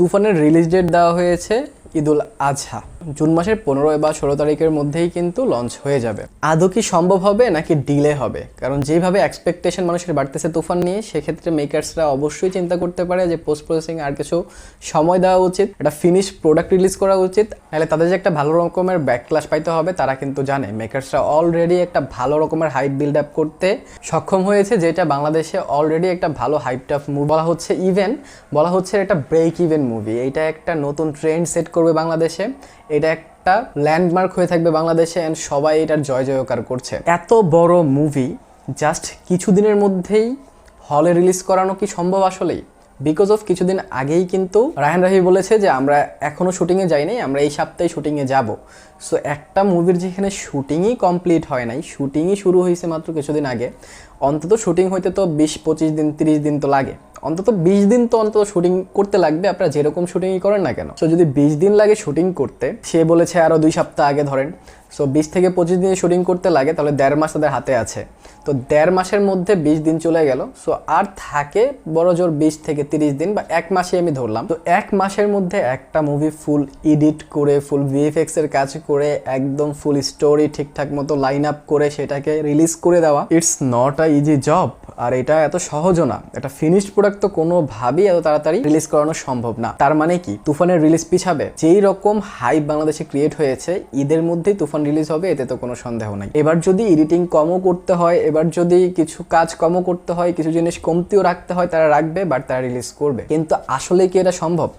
তুফানের release date দেওয়া হয়েছে ঈদুল আজহা। জুন মাসের পনেরো বা ষোলো তারিখের মধ্যেই কিন্তু লঞ্চ হয়ে যাবে। আদৌ কি সম্ভব হবে নাকি ডিলে হবে? কারণ যেভাবে এক্সপেকটেশন মানুষের বাড়তেছে তুফান নিয়ে, সেক্ষেত্রে মেকার্সরা অবশ্যই চিন্তা করতে পারে যে পোস্ট প্রসেসিং আর কিছু সময় দেওয়া উচিত, একটা ফিনিশ প্রোডাক্ট রিলিজ করা উচিত। নাহলে তাদের যে একটা ভালো রকমের ব্যাকক্লাস পাইতে হবে, তারা কিন্তু জানে। মেকার্সরা অলরেডি একটা ভালো রকমের হাইপ বিল্ড আপ করতে সক্ষম হয়েছে, যেটা বাংলাদেশে অলরেডি একটা ভালো হাইপ টাফ মুভি বলা হচ্ছে ইভেন বলা হচ্ছে একটা ব্রেক ইভেন মুভি এটা একটা নতুন ট্রেন্ড সেট করবে বাংলাদেশে। এটা একটা ল্যান্ডমার্ক হয়ে থাকবে বাংলাদেশে অ্যান্ড সবাই এটার জয় জয়কার করছে। এত বড় মুভি জাস্ট কিছুদিনের মধ্যেই হলে রিলিজ করানো কি সম্ভব আসলেই? বিকজ অফ কিছুদিন আগেই কিন্তু রায়হান রাহি বলেছে যে, আমরা এখনও শুটিংয়ে যাইনি, আমরা এই সপ্তাহে শুটিংয়ে যাব। সো একটা মুভির যেখানে শুটিংই কমপ্লিট হয় নাই শুটিংই শুরু হয়েছে মাত্র কিছুদিন আগে, অন্তত শুটিং হইতে তো বিশ পঁচিশ দিন, তিরিশ দিন তো লাগে। অন্তত বিশ দিন তো অন্তত শুটিং করতে লাগবে, আপনারা যেরকম শুটিংই করেন না কেন। তো যদি বিশ দিন লাগে শুটিং করতে, সে বলেছে আরও দুই সপ্তাহ আগে ধরেন সো বিশ থেকে পঁচিশ দিনে শুটিং করতে লাগে, তাহলে দেড় মাস তাদের হাতে আছে। তো দেড় মাসের মধ্যে বিশ দিন চলে গেল। সো আর থাকে বড় জোর বিশ থেকে তিরিশ দিন বা এক মাসে আমি ধরলাম। তো এক মাসের মধ্যে একটা মুভি ফুল এডিট করে ফুল ভিএফএক্স এর কাজ করে, একদম ফুল স্টোরি ঠিকঠাক মতো লাইন আপ করে সেটাকে রিলিজ করে দেওয়া it's not a easy job আর এটা এত সহজও না। এটা ফিনিশড প্রোডাক্ট তো কোনোভাবেই এত তাড়াতাড়ি রিলিজ করানো সম্ভব না। তার মানে কি? তুফানের রিলিজ পিছাবে। যেই রকম হাইপ বাংলাদেশে ক্রিয়েট হয়েছে ঈদের মধ্যেই তুফান রিলিজ হবে, এতে তো কোনো সন্দেহ নাই। এবার যদি এডিটিং কমও করতে হয়, এবার যদি কিছু কাজ কমও করতে হয়, কিছু জিনিস কমতিও রাখতে হয়, তারা রাখবে বাট তারা রিলিজ করবে। কিন্তু আসলে কি এটা সম্ভব?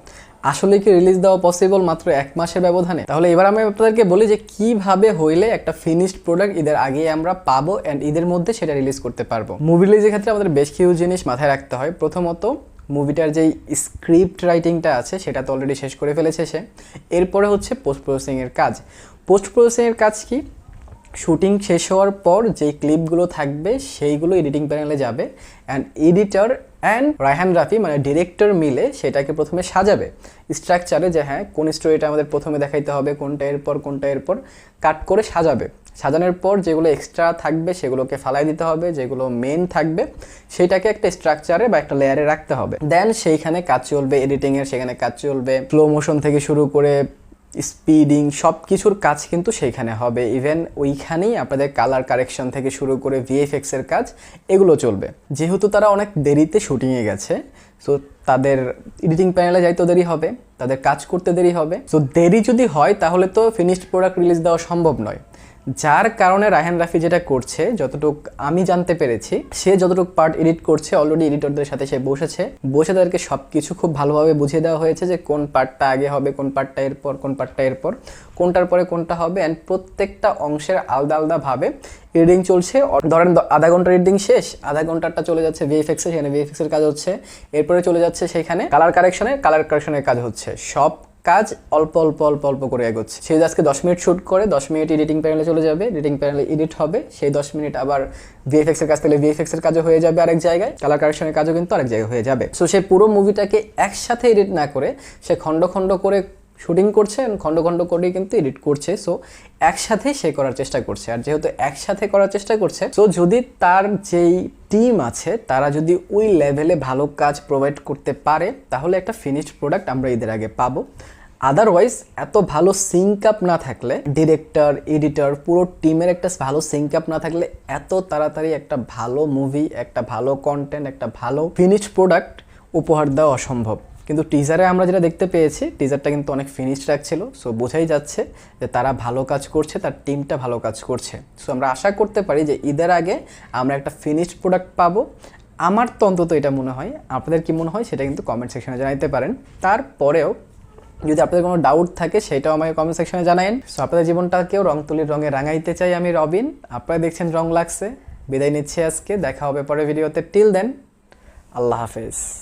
আসলে কি রিলিজ দেওয়া পসিবল মাত্র এক মাসের ব্যবধানে? তাহলে এবার আমি আপনাদেরকে বলি যে কীভাবে হইলে একটা ফিনিশড প্রোডাক্ট ঈদের আগে আমরা পাবো অ্যান্ড ঈদের মধ্যে সেটা রিলিজ করতে পারব। মুভি রিলিজের ক্ষেত্রে আমাদের বেশ কিছু জিনিস মাথায় রাখতে হয়। প্রথমত মুভিটার যেই স্ক্রিপ্ট রাইটিংটা আছে, সেটা তো অলরেডি শেষ করে ফেলেছে সে। এরপরে হচ্ছে পোস্ট প্রসেসিংয়ের কাজ। পোস্ট প্রসেসিংয়ের কাজ কি? শুটিং শেষ হওয়ার পর যেই ক্লিপগুলো থাকবে, সেইগুলো এডিটিং প্যানেলে যাবে and editor and Raihan Rafi মানে ডিরেক্টর মিলে সেটাকে প্রথমে সাজাবে। স্ট্রাকচারে যে হ্যাঁ কোন স্টোরিটা আমাদের প্রথমে দেখাইতে হবে, কোনটা এরপর কোনটা এরপর কাট করে সাজাবে। সাজানোর পর যেগুলো এক্সট্রা থাকবে সেগুলোকে ফালাই দিতে হবে, যেগুলো মেন থাকবে সেটাকে একটা স্ট্রাকচারে বা একটা লেয়ারে রাখতে হবে। দেন সেইখানে কাজ চলবে এডিটিংয়ের সেখানে কাজ চলবে। স্লো মোশন থেকে শুরু করে স্পিডিং সব কিছুর কাজ কিন্তু সেইখানে হবে। ইভেন ওইখানেই আপনাদের কালার কারেকশন থেকে শুরু করে ভিএফএক্স এর কাজ, এগুলো চলবে। যেহেতু তারা অনেক দেরিতে শুটিংয়ে গেছে সো তাদের এডিটিং প্যানেলে যাইতে দেরি হবে, তাদের কাজ করতে দেরি হবে। সো দেরি যদি হয়, তাহলে তো ফিনিশড প্রোডাক্ট রিলিজ দেওয়া সম্ভব নয়। যার কারণে রায়হান রাফি যেটা করছে, যতটুক আমি জানতে পেরেছি, সে যতটুক পার্ট এডিট করছে অলরেডি এডিটরদের সাথে সে বসেছে। বসে তাদেরকে সব কিছু খুব ভালোভাবে বুঝিয়ে দেওয়া হয়েছে যে কোন পার্টটা আগে হবে, কোন পার্টটা এরপর, কোন পার্টটা এরপর। কোনটার পরে কোনটা হবে অ্যান্ড প্রত্যেকটা অংশের আলাদা আলাদাভাবে এডিটিং চলছে। ধরেন আধা ঘণ্টার এডিটিং শেষ, আধা ঘন্টারটা চলে যাচ্ছে ভিএফএক্সে সেখানে ভিএফএক্সের কাজ হচ্ছে। এরপরে চলে যাচ্ছে সেখানে কালার কারেকশনে কালার কারেকশনের কাজ হচ্ছে। সব কাজ অল্প অল্প অল্প অল্প করে এগোচ্ছে। সে যদি আজকে দশ মিনিট শ্যুট করে, দশ মিনিট এডিটিং প্যানেলে চলে যাবে এডিটিং প্যানেলে এডিট হবে। সেই দশ মিনিট আবার ভিএফএক্সের কাজ তাহলে ভিএফএক্স এর কাজও হয়ে যাবে আরেক জায়গায় কালার কারেকশনের কাজও কিন্তু আরেক জায়গায় হয়ে যাবে। সো সে পুরো মুভিটাকে একসাথে এডিট না করে, সে খণ্ড খণ্ড করে শুটিং করছে খণ্ড খণ্ড করেই কিন্তু এডিট করছে সো একসাথে সে করার চেষ্টা করছে। আর যেহেতু একসাথে করার চেষ্টা করছে সো যদি তার যেই টিম আছে, তারা যদি ওই লেভেলে ভালো কাজ প্রোভাইড করতে পারে, তাহলে একটা ফিনিশড প্রোডাক্ট আমরা ঈদের আগে পাবো। আদারওয়াইজ এত ভালো সিঙ্ক আপ না থাকলে ডিরেক্টর এডিটর পুরো টিমের একটা ভালো সিঙ্ক আপ না থাকলে, এত তাড়াতাড়ি একটা ভালো মুভি একটা ভালো কন্টেন্ট একটা ভালো ফিনিশড প্রোডাক্ট উপহার দেওয়া অসম্ভব। কিন্তু টিজারে আমরা যেটা দেখতে পেয়েছি টিজারটা কিন্তু অনেক ফিনিশড রাখছিল সো বোঝাই যাচ্ছে যে তারা ভালো কাজ করছে, তার টিমটা ভালো কাজ করছে। সো আমরা আশা করতে পারি যে ঈদের আগে আমরা একটা ফিনিশড প্রোডাক্ট পাবো। আমার তো অন্তত এটা মনে হয়, আপনাদের কি মনে হয় সেটা কিন্তু কমেন্ট সেকশনে জানাতে পারেন। তারপরেও যদি আপনাদের কোনো ডাউট থাকে সেটাও আমাকে কমেন্ট সেকশনে জানাইন সো আপনাদের জীবনটাকেও রং তুলির রঙে রাঙাইতে চাই আমি, রবিন। আপনারা দেখছেন রং লাগছে। বিদায় নিচ্ছে আজকে, দেখা হবে পরে ভিডিওতে টিল দেন আল্লাহ হাফেজ।